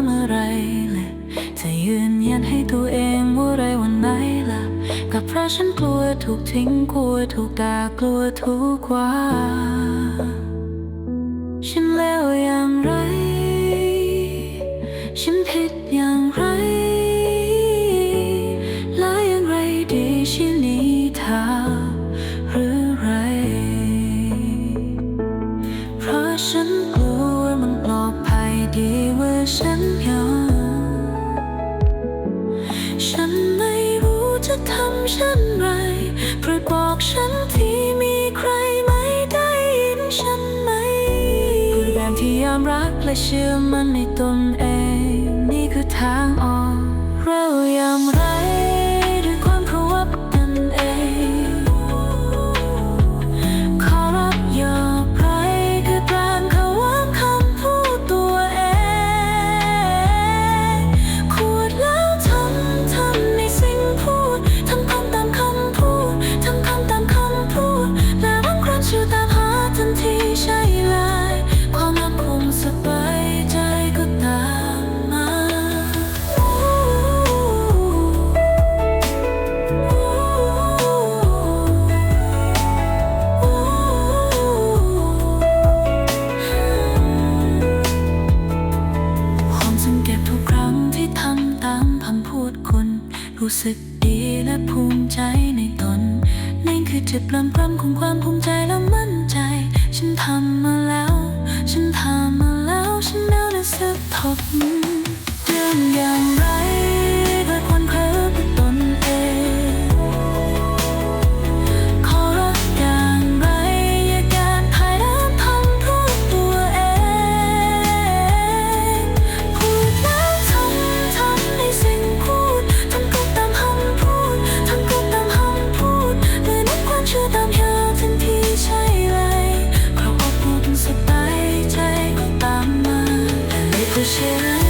เย้าย้ำอะไรเลยจะยืนยันให้ตัวเองว่าไรวันไหนล่ะก็เพราะฉันกลัวถูกทิ้งกลัวถูกด่ากลัวถูกว่าฉันเลวอย่างไร ฉันผิดอย่างไร และอย่างไรดีฉันนี้ทาหรือไร เพราะฉันกลัว ดีว่าฉันยอมฉันไม่รู้จะทำเช่นไรโปรดบอกฉันที่มีใครไม่ได้ยินฉันไหมพูดแบบที่ยอมรักและเชื่อมันในตนเอง นี่คือทางออก รู้สึกดีและภูมิใจในตนนั่นคือจุดเริ่มต้นของความภูมิใจและมั่นใจ ฉันทำมาแล้ว ฉันทำมาแล้ว ฉันแล้วรู้สึกทบเรื่องอย่าง 有些人